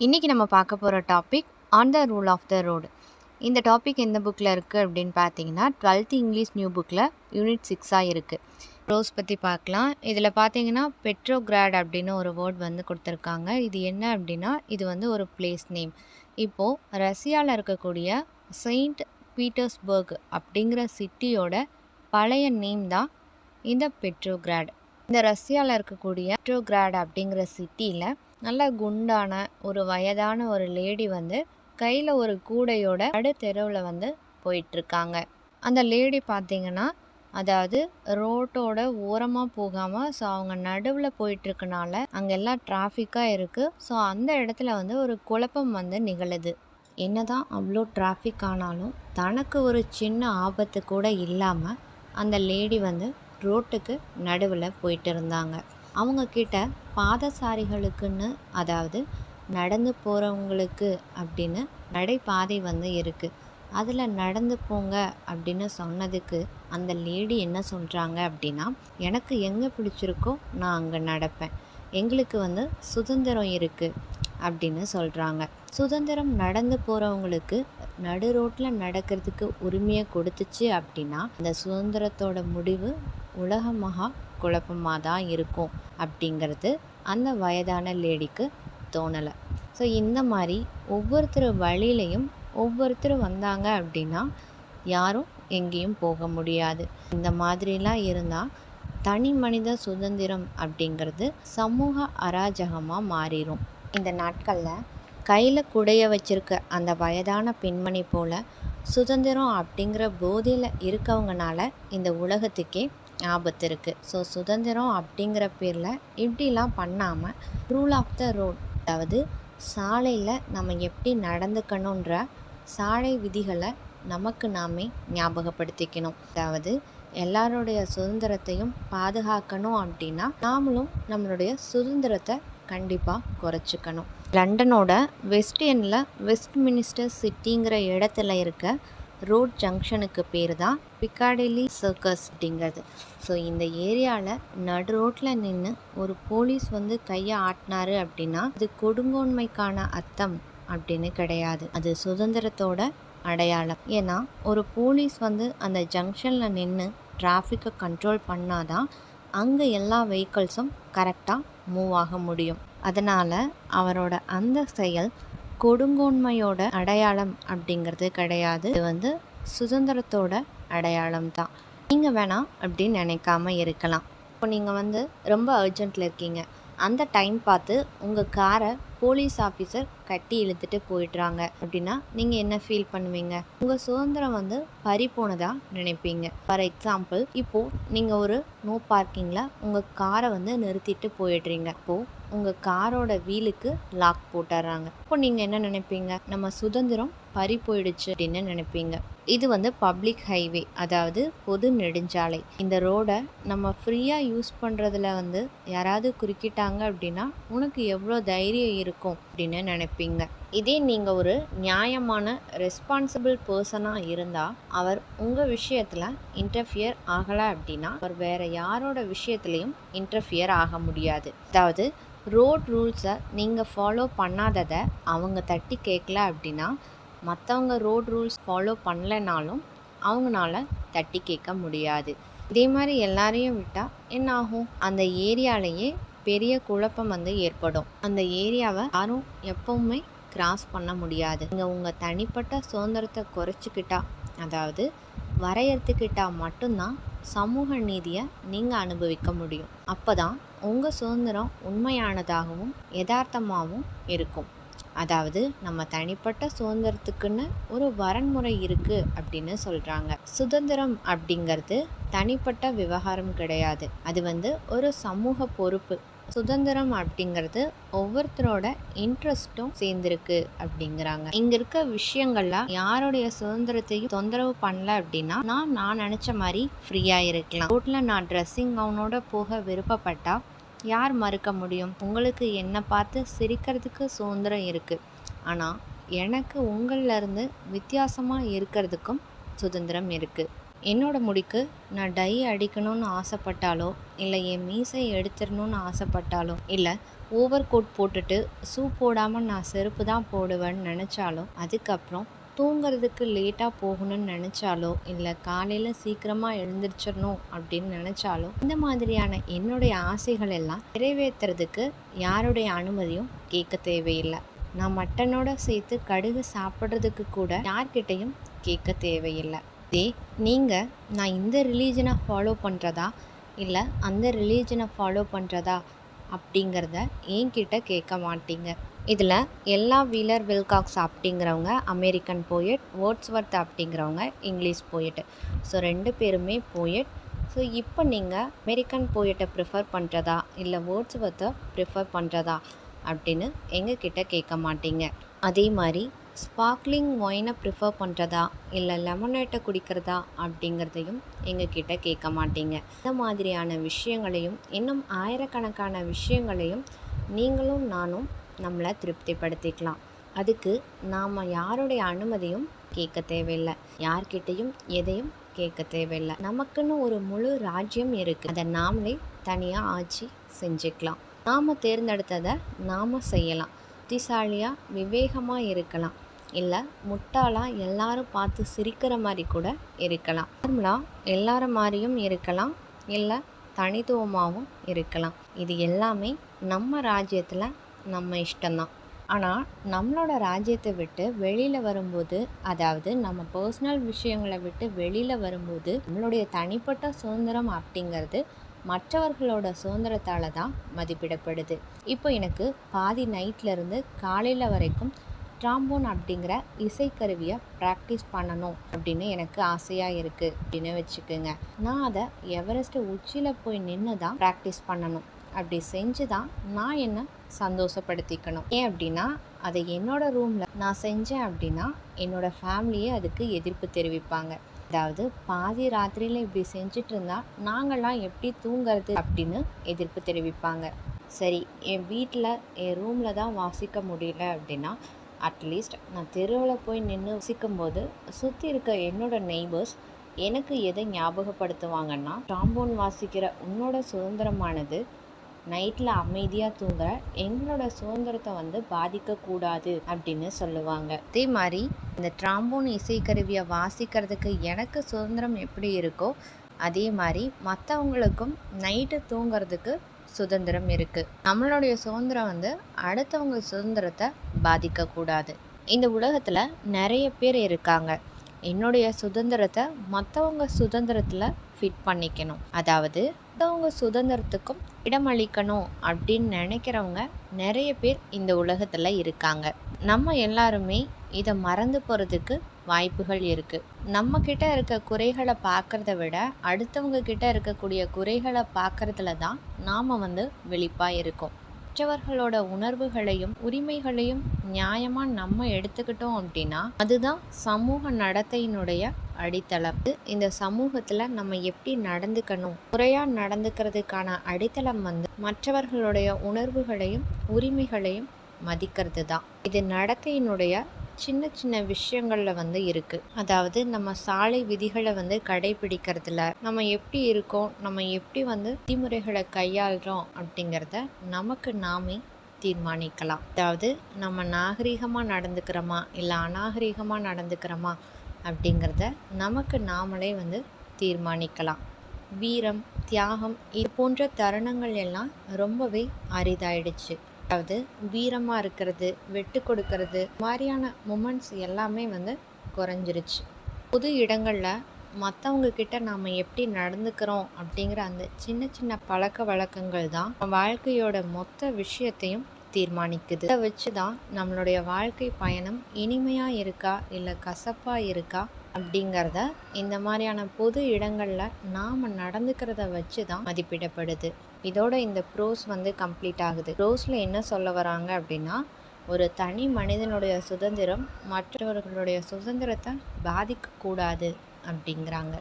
இன்றைக்கி நம்ம பார்க்க போகிற topic on the rule of the road இந்த டாபிக் எந்த புக்கில் இருக்குது அப்படின்னு பார்த்தீங்கன்னா டுவெல்த் இங்கிலீஷ் நியூ புக்கில் யூனிட் சிக்ஸாக இருக்குது ரோஸ் பற்றி பார்க்கலாம். இதில் பார்த்தீங்கன்னா பெட்ரோகிராட் அப்படின்னு ஒரு வேர்ட் வந்து கொடுத்துருக்காங்க. இது என்ன அப்படின்னா இது வந்து ஒரு பிளேஸ் நேம் இப்போது ரஷ்யாவில் இருக்கக்கூடிய செயின்ட் பீட்டர்ஸ்பர்க் அப்படிங்கிற சிட்டியோட பழைய நேம் தான் இந்த பெட்ரோகிராட் இந்த ரஷ்யாவில் இருக்கக்கூடிய பெட்ரோகிராட் அப்படிங்கிற சிட்டியில் நல்ல குண்டான ஒரு வயதான ஒரு லேடி வந்து கையில் ஒரு கூடையோட நடு தெருவில் வந்து போயிட்டுருக்காங்க. அந்த லேடி பார்த்தீங்கன்னா அதாவது ரோட்டோட ஓரமாக போகாமல் ஸோ அவங்க நடுவில் போயிட்டுருக்கனால அங்கெல்லாம் டிராஃபிக்காக இருக்குது ஸோ அந்த இடத்துல வந்து ஒரு குழப்பம் வந்து நிகழுது. என்னதான் அவ்வளோ டிராஃபிக் ஆனாலும் தனக்கு ஒரு சின்ன ஆபத்து கூட இல்லாமல் அந்த லேடி வந்து ரோட்டுக்கு நடுவில் போயிட்டு இருந்தாங்க அவங்கக்கிட்ட பாதசாரிகளுக்குன்னு அதாவது நடந்து போகிறவங்களுக்கு அப்படின்னு நடைபாதை வந்து இருக்குது அதில் நடந்து போங்க அப்படின்னு சொன்னதுக்கு அந்த லேடி என்ன சொல்கிறாங்க அப்படின்னா எனக்கு எங்கே பிடிச்சிருக்கோ நான் அங்கே நடப்பேன். எங்களுக்கு வந்து சுதந்திரம் இருக்குது அப்படின்னு சொல்கிறாங்க சுதந்திரம் நடந்து போகிறவங்களுக்கு நடு ரோட்டில் நடக்கிறதுக்கு உரிமையை கொடுத்துச்சு அப்படின்னா அந்த சுதந்திரத்தோட முடிவு உலக மகா குழப்பமாக தான் இருக்கும் அப்படிங்கிறது அந்த வயதான லேடிக்கு தோணலை. ஸோ இந்த மாதிரி ஒவ்வொருத்தர் வழியிலையும் ஒவ்வொருத்தர் வந்தாங்க அப்படின்னா யாரும் எங்கேயும் போக முடியாது. இந்த மாதிரிலாம் இருந்தால் தனி மனித சுதந்திரம் அப்படிங்கிறது சமூக அராஜகமாக மாறிடும் இந்த நாட்களில் கையில் குடைய வச்சிருக்க அந்த வயதான பெண்மணி போல் சுதந்திரம் அப்படிங்கிற போதையில் இருக்கவங்கனால இந்த உலகத்துக்கே ஆபத்து இருக்குது ஸோ சுதந்திரம் அப்படிங்கிற பேரில் இப்படிலாம் பண்ணாமல் ரூல் ஆஃப் த ரோட் அதாவது சாலையில் நம்ம எப்படி நடந்துக்கணுன்ற சாலை விதிகளை நமக்கு நாமே ஞாபகப்படுத்திக்கணும். அதாவது எல்லாருடைய சுதந்திரத்தையும் பாதுகாக்கணும் அப்படின்னா நாமளும் நம்மளுடைய சுதந்திரத்தை கண்டிப்பாக குறைச்சிக்கணும். லண்டனோட வெஸ்ட் எண்டில் வெஸ்ட் மினிஸ்டர் சிட்டிங்கிற இடத்துல இருக்க ரோட் ஜங்ஷனுக்கு பேர் தான் பிக்காடெலி சர்க்கஸ் அப்படிங்கிறது ஸோ இந்த ஏரியாவில் நடு ரோட்டில் நின்று ஒரு போலீஸ் வந்து கையை ஆட்டினாரு அப்படின்னா அது கொடுங்கோன்மைக்கான அர்த்தம் அப்படின்னு கிடையாது. அது சுதந்திரத்தோட அடையாளம். ஏன்னா ஒரு போலீஸ் வந்து அந்த ஜங்ஷனில் நின்று டிராஃபிக்கை கண்ட்ரோல் பண்ணாதான் அங்கே எல்லா வெஹிக்கல்ஸும் கரெக்டாக மூவ் ஆக முடியும். அதனால் அவரோட அந்த செயல் கொடுங்கோன்மையோட அடையாளம் அப்படிங்கிறது கிடையாது. இது வந்து சுதந்திரத்தோட அடையாளம் தான். நீங்கள் வேணாம் அப்படின்னு நினைக்காம இருக்கலாம். இப்போ நீங்கள் வந்து ரொம்ப அர்ஜென்ட்டில் இருக்கீங்க. அந்த டைம் பார்த்து உங்கள் காரை போலீஸ் ஆஃபீஸர் கட்டி இழுத்துட்டு போயிடுறாங்க. அப்படின்னா நீங்கள் என்ன ஃபீல் பண்ணுவீங்க? உங்கள் சுதந்திரம் வந்து பறி போனதாக நினைப்பீங்க? ஃபார் எக்ஸாம்பிள் இப்போது நீங்கள் ஒரு நோ பார்க்கிங்கில் உங்கள் காரை வந்து நிறுத்திட்டு போயிடுறீங்க. இப்போது உங்கள் காரோட வீலுக்கு லாக் போட்டுறாங்க. இப்போ நீங்கள் என்ன நினைப்பீங்க? நம்ம சுதந்திரம் பறி போயிடுச்சு அப்படின்னு நினைப்பீங்க. இது வந்து பப்ளிக் ஹைவே அதாவது பொது நெடுஞ்சாலை. இந்த ரோடை நம்ம ஃப்ரீயாக யூஸ் பண்ணுறதுல வந்து யாராவது குறுக்கிட்டாங்க அப்படின்னா உனக்கு எவ்வளோ தைரியம் இருக்கும் அப்படின்னு நினைப்பீங்க. இதே நீங்கள் ஒரு நியாயமான ரெஸ்பான்சிபிள் பர்சனாக இருந்தால் அவர் உங்கள் விஷயத்தில் இன்டர்ஃபியர் ஆகலை அப்படின்னா அவர் வேறு யாரோட விஷயத்துலையும் இன்டர்ஃபியர் ஆக முடியாது. அதாவது ரோட் ரூல்ஸை நீங்கள் ஃபாலோ பண்ணாததை அவங்க தட்டி கேட்கல அப்படின்னா மற்றவங்க ரோட் ரூல்ஸ் ஃபாலோ பண்ணலைனாலும் அவங்களால தட்டி கேட்க முடியாது. இதே மாதிரி எல்லாரையும் விட்டால் என்ன ஆகும்? அந்த ஏரியாலேயே பெரிய குழப்பம் வந்து ஏற்படும். அந்த ஏரியாவை யாரும் எப்பவுமே கிராஸ் பண்ண முடியாது. நீங்கள் உங்கள் தனிப்பட்ட சுதந்திரத்தை குறைச்சிக்கிட்டா அதாவது வரையறுத்துக்கிட்டால் மட்டும்தான் சமூக நீதியை நீங்கள் அனுபவிக்க முடியும். அப்போ தான் உங்கள் சுதந்திரம் உண்மையானதாகவும் யதார்த்தமாகவும் இருக்கும். அதாவது நம்ம தனிப்பட்ட சுதந்திரத்துக்குன்னு ஒரு வரன்முறை இருக்குது அப்படின்னு சொல்கிறாங்க சுதந்திரம் அப்படிங்கிறது தனிப்பட்ட விவகாரம் கிடையாது. அது வந்து ஒரு சமூக பொறுப்பு. சுதந்திரம் அப்படிங்கிறது ஒவ்வொருத்தரோட இன்ட்ரெஸ்ட்டும் சேர்ந்துருக்கு அப்படிங்கிறாங்க. இங்க இருக்க விஷயங்கள்லாம் யாருடைய சுதந்திரத்தையும் தொந்தரவு பண்ணல அப்படின்னா நான் நான் நினைச்ச மாதிரி ஃப்ரீயா இருக்கலாம். ரோட்ல நான் ட்ரெஸ்ஸிங் கவுனோட போக விருப்பப்பட்டா யார் மறுக்க முடியும்? உங்களுக்கு என்னை பார்த்து சிரிக்கிறதுக்கு சுதந்திரம் இருக்குது ஆனால் எனக்கு உங்களிலேருந்து வித்தியாசமாக இருக்கிறதுக்கும் சுதந்திரம் இருக்குது என்னோட முடிக்கு நான் டை அடிக்கணும்னு ஆசைப்பட்டாலோ இல்லை என் மீசை எடுத்துடணும்னு ஆசைப்பட்டாலோ இல்லை ஓவர் கோட் போட்டுட்டு ஷூ போடாமல் நான் செருப்பு தான் போடுவேன்னு நினச்சாலும் அதுக்கப்புறம் தூங்குறதுக்கு லேட்டாக போகணும்னு நினச்சாலோ இல்லை காலையில் சீக்கிரமாக எழுந்திரிச்சிடணும் அப்படின்னு நினச்சாலோ இந்த மாதிரியான என்னுடைய ஆசைகள் எல்லாம் நிறைவேற்றுறதுக்கு யாருடைய அனுமதியும் கேட்க தேவையில்லை. நான் மட்டனோட சேர்த்து கடுகு சாப்பிட்றதுக்கு கூட யார்கிட்டையும் கேட்க தேவையில்லை. இதே நீங்கள் நான் இந்த ரிலீஜனை ஃபாலோ பண்ணுறதா இல்லை அந்த ரிலீஜனை ஃபாலோ பண்ணுறதா அப்படிங்கிறத என்கிட்ட கேட்க மாட்டீங்க. இதில் எல்லா வீலர் வில்காக்ஸ் அப்படிங்கிறவங்க அமெரிக்கன் போயட் வேர்ட்ஸ்வர்த் அப்படிங்கிறவங்க இங்கிலீஷ் போயட்டு. ஸோ ரெண்டு பேருமே போயட். ஸோ இப்போ நீங்கள் அமெரிக்கன் போயட்டை ப்ரிஃபர் பண்ணுறதா இல்லை வேர்ட்ஸ்வர்த்தை ப்ரிஃபர் பண்ணுறதா அப்படின்னு எங்ககிட்ட கேட்க மாட்டீங்க. அதே மாதிரி ஸ்பார்க்லிங் ஒயினை ப்ரிஃபர் பண்ணுறதா இல்லை லெமனேட்டை குடிக்கிறதா அப்படிங்கிறதையும் எங்ககிட்ட கேட்க மாட்டீங்க. இந்த மாதிரியான விஷயங்களையும் இன்னும் ஆயிரக்கணக்கான விஷயங்களையும் நீங்களும் நானும் நம்மளை திருப்திப்படுத்திக்கலாம். அதுக்கு நாம் யாருடைய அனுமதியும் கேட்க தேவையில்லை. யார்கிட்டையும் எதையும் கேட்க தேவையில்லை. நமக்குன்னு ஒரு முழு ராஜ்யம் இருக்குது அதை நாமளே தனியாக ஆட்சி செஞ்சுக்கலாம். நாம் தேர்ந்தெடுத்ததை நாம் செய்யலாம். புத்திசாலியாக விவேகமாக இருக்கலாம். இல்லை முட்டாளாக எல்லாரும் பார்த்து சிரிக்கிற மாதிரி கூட இருக்கலாம். நார்மலாக எல்லார மாதிரியும் இருக்கலாம். இல்லை தனித்துவமாகவும் இருக்கலாம். இது எல்லாமே நம்ம ராஜ்யத்தில் நம்ம இஷ்டம்தான். ஆனால் நம்மளோட ராஜ்யத்தை விட்டு வெளியில் வரும்போது அதாவது நம்ம பர்சனல் விஷயங்களை விட்டு வெளியில் வரும்போது நம்மளுடைய தனிப்பட்ட சுதந்திரம் அப்படிங்கிறது மற்றவர்களோட சுதந்திரத்தால் தான் மதிப்பிடப்படுது. இப்போ எனக்கு பாதி நைட்லேருந்து காலையில் வரைக்கும் ட்ராம்போன் அப்படிங்கிற இசைக்கருவியை ப்ராக்டிஸ் பண்ணணும் அப்படின்னு எனக்கு ஆசையாக இருக்குது அப்படின்னு வச்சுக்கோங்க. நான் அதை எவரெஸ்ட் உச்சியில் போய் நின்று தான் ப்ராக்டிஸ் பண்ணணும். அப்படி செஞ்சு தான் நான் என்னை சந்தோஷப்படுத்திக்கணும். ஏன் அப்படின்னா அதை என்னோட ரூமில் நான் செஞ்சேன் அப்படின்னா என்னோட ஃபேமிலியே அதுக்கு எதிர்ப்பு தெரிவிப்பாங்க. அதாவது பாதி ராத்திரியில் இப்படி செஞ்சுட்டு இருந்தா நாங்கள்லாம் எப்படி தூங்குறது அப்படின்னு எதிர்ப்பு தெரிவிப்பாங்க. சரி என் வீட்டில் என் ரூமில் தான் வாசிக்க முடியல அப்படின்னா அட்லீஸ்ட் நான் தெருவில் போய் நின்று வசிக்கும்போது சுற்றி இருக்க என்னோட நெய்பர்ஸ் எனக்கு எதை ஞாபகப்படுத்துவாங்கன்னா டாம்போன் வாசிக்கிற உன்னோட சுதந்திரமானது நைட்டில் அமைதியாக தூங்குற எங்களோட சுதந்திரத்தை வந்து பாதிக்கக்கூடாது அப்படின்னு சொல்லுவாங்க. அதே மாதிரி இந்த ட்ராம்போன் இசைக்கருவியை வாசிக்கிறதுக்கு எனக்கு சுதந்திரம் எப்படி இருக்கோ அதே மாதிரி மற்றவங்களுக்கும் நைட்டு தூங்குறதுக்கு சுதந்திரம் இருக்குது நம்மளுடைய சுதந்திரம் வந்து அடுத்தவங்க சுதந்திரத்தை பாதிக்கக்கூடாது. இந்த உலகத்தில் நிறைய பேர் இருக்காங்க. என்னுடைய சுதந்திரத்தை மற்றவங்க சுதந்திரத்தில் ஃபிட் பண்ணிக்கணும். அதாவது மற்றவங்க சுதந்திரத்துக்கும் இடமளிக்கணும் அப்படின்னு நினைக்கிறவங்க நிறைய பேர் இந்த உலகத்தில் இருக்காங்க. நம்ம எல்லாருமே இதை மறந்து போகிறதுக்கு வாய்ப்புகள் இருக்குது நம்ம கிட்ட இருக்க குறைகளை பார்க்குறத விட அடுத்தவங்க கிட்ட இருக்கக்கூடிய குறைகளை பார்க்குறதுல தான் நாம் வந்து வெளிப்பாக இருக்கோம். மற்றவர்களோட உணர்வுகளையும் உரிமைகளையும் நியாயமாக நம்ம எடுத்துக்கிட்டோம் அப்படின்னா அதுதான் சமூக நடத்தையினுடைய அடித்தளம். இந்த சமூகத்தில் நம்ம எப்படி நடந்துக்கணும்? முறையாக நடந்துக்கிறதுக்கான அடித்தளம் வந்து மற்றவர்களுடைய உணர்வுகளையும் உரிமைகளையும் மதிக்கிறது தான் இது நடத்தையினுடைய சின்ன சின்ன விஷயங்களில் வந்து இருக்குது அதாவது நம்ம சாலை விதிகளை வந்து கடைபிடிக்கிறதுல நம்ம எப்படி இருக்கோம் நம்ம எப்படி வந்து விதிமுறைகளை கையாளுறோம் அப்படிங்கிறத நமக்கு நாமே தீர்மானிக்கலாம். அதாவது நம்ம நாகரிகமாக நடந்துக்கிறோமா இல்லை அநாகரிகமாக நடந்துக்கிறோமா அப்படிங்கிறத நமக்கு நாமளே வந்து தீர்மானிக்கலாம். வீரம் தியாகம் இது போன்ற தருணங்கள் எல்லாம் ரொம்பவே அரிதாயிடுச்சு. அதாவது வீரமாக இருக்கிறது வெட்டு கொடுக்கறது மாதிரியான மூமெண்ட்ஸ் எல்லாமே வந்து குறைஞ்சிருச்சு. புது இடங்களில் மற்றவங்க கிட்ட நாம் எப்படி நடந்துக்கிறோம் அப்படிங்கிற அந்த சின்ன சின்ன பழக்க வழக்கங்கள் தான். வாழ்க்கையோட மொத்த விஷயத்தையும் தீர்மானிக்குது. இதை வச்சு தான் நம்மளுடைய வாழ்க்கை பயணம் இனிமையாக இருக்கா இல்லை கசப்பாக இருக்கா அப்படிங்கிறத இந்த மாதிரியான பொது இடங்களில் நாம் நடந்துக்கிறத வச்சு தான் மதிப்பிடப்படுது. இதோட இந்த ப்ரோஸ் வந்து கம்ப்ளீட் ஆகுது. ப்ரோஸில் என்ன சொல்ல வராங்க அப்படின்னா ஒரு தனி மனிதனுடைய சுதந்திரம் மற்றவர்களுடைய சுதந்திரத்தை பாதிக்கக்கூடாது அப்படிங்கிறாங்க.